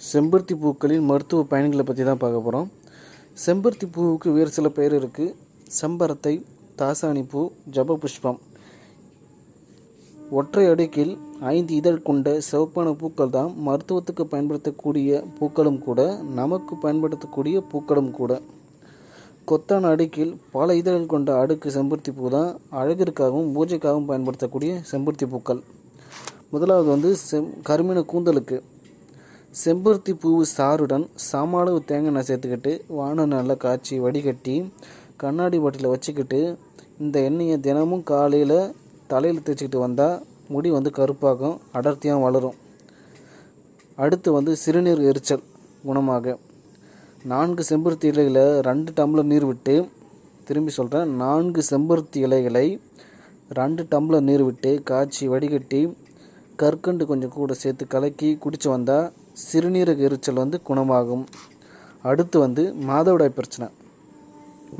செம்பருத்தி பூக்களின் மருத்துவ பயன்களை பற்றி தான் பார்க்க போகிறோம் செம்பருத்தி பூவுக்கு வேறு சில பெயர் இருக்குது செம்பரத்தை தாசாணி பூ ஜப புஷ்பம். ஒற்றை அடுக்கில் ஐந்து இதழ் கொண்ட சிவப்பான பூக்கள் தான் மருத்துவத்துக்கு பயன்படுத்தக்கூடிய பூக்களும் கூட நமக்கு பயன்படுத்தக்கூடிய பூக்களும் கூட. கொத்தான அடுக்கில் பல இதழ்கள் கொண்ட அடுக்கு செம்பருத்தி பூ தான் அழகிற்காகவும் பூஜைக்காகவும் பயன்படுத்தக்கூடிய செம்பருத்தி பூக்கள். முதலாவது வந்து செம் கருமின கூந்தலுக்கு. செம்பருத்தி பூவு சாறுடன் சம அளவு தேங்காய் எண்ணெய் சேர்த்துக்கிட்டு வானம் நல்லா காய்ச்சி வடிகட்டி கண்ணாடி பாட்டிலில் வச்சுக்கிட்டு இந்த எண்ணெயை தினமும் காலையில் தலையில் தேய்ச்சிக்கிட்டு வந்தால் முடி வந்து கருப்பாகும் அடர்த்தியாக வளரும். அடுத்து வந்து சிறுநீர் எரிச்சல் குணமாக. நான்கு செம்பருத்தி இலைகளை ரெண்டு டம்ளர் நீர் விட்டு திரும்பி சொல்கிறேன் நான்கு செம்பருத்தி இலைகளை ரெண்டு டம்ளர் நீர் விட்டு காய்ச்சி வடிகட்டி கற்கண்டு கொஞ்சம் கூட சேர்த்து கலக்கி குடித்து வந்தால் சிறுநீரக எரிச்சல் வந்து குணமாகும். அடுத்து வந்து மாதவிடாய் பிரச்சனை.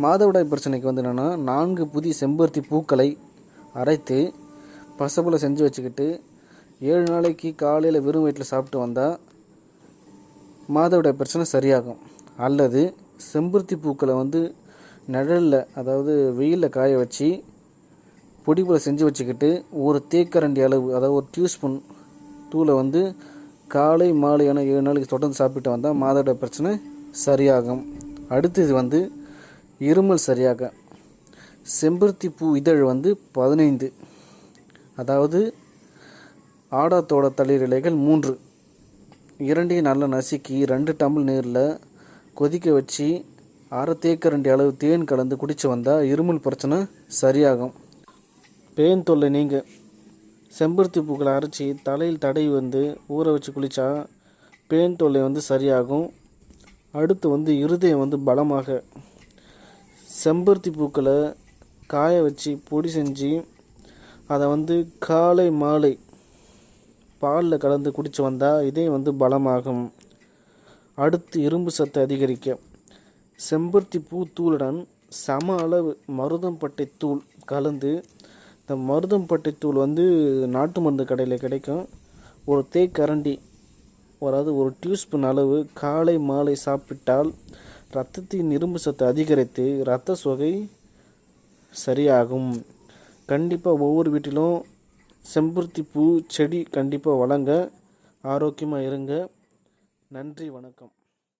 மாதவிடாய் பிரச்சனைக்கு வந்து என்னென்னா நான்கு புதிய செம்பருத்தி பூக்களை அரைத்து பசப்பில் செஞ்சு வச்சுக்கிட்டு ஏழு நாளைக்கு காலையில் வெறும் வயிற்றில் சாப்பிட்டு வந்தால் மாதவிடாய் பிரச்சனை சரியாகும். அல்லது செம்பருத்தி பூக்களை வந்து நிழலில் அதாவது வெயிலில் காய வச்சு பொடி போல் செஞ்சு வச்சுக்கிட்டு ஒரு தேக்கரண்டி அளவு அதாவது ஒரு டியூஸ்பூன் தூளை வந்து காலை மாலையான ஏழு நாளைக்கு தொடர்ந்து சாப்பிட்டு வந்தால் மாதவிட பிரச்சனை சரியாகும். அடுத்தது வந்து இருமல் சரியாக. செம்பருத்தி பூ இதழ் வந்து பதினைந்து. அதாவது ஆடாத்தோட தளிர் இலைகள் மூன்று. இரண்டையும் நல்லா நசுக்கி ரெண்டு டம்ளர் நீரில் கொதிக்க வச்சு அரை தேக்கரண்டி அளவு தேன் கலந்து குடித்து வந்தால் இருமல் பிரச்சனை சரியாகும். பேன் தொல்லை நீங்கள் செம்பருத்தி பூக்களை அரைச்சி தலையில் தடவி வந்து ஊற வச்சு குளித்தா பேன் தொல்லை வந்து சரியாகும். அடுத்து வந்து இருதயம் வந்து பலமாக. செம்பருத்தி பூக்களை காய வச்சு பொடி செஞ்சு அதை வந்து காலை மாலை பாலில் கலந்து குடித்து வந்தால் இதயம் வந்து பலமாகும். அடுத்து இரும்பு சத்தை அதிகரிக்க. செம்பருத்தி பூ தூளுடன் சம அளவு மருதம்பட்டை தூள் கலந்து இந்த மருதம்பட்டை தூள் வந்து நாட்டு மருந்து கடையில் கிடைக்கும். ஒரு தேக்கரண்டி அதாவது ஒரு டியூஸ்பூன் அளவு காலை மாலை சாப்பிட்டால் இரத்தத்தின் இரும்பு சத்து அதிகரித்து இரத்த சுவை சரியாகும். கண்டிப்பாக ஒவ்வொரு வீட்டிலும் செம்பருத்தி பூ செடி கண்டிப்பாக வளங்க. ஆரோக்கியமாக இருங்க. நன்றி வணக்கம்.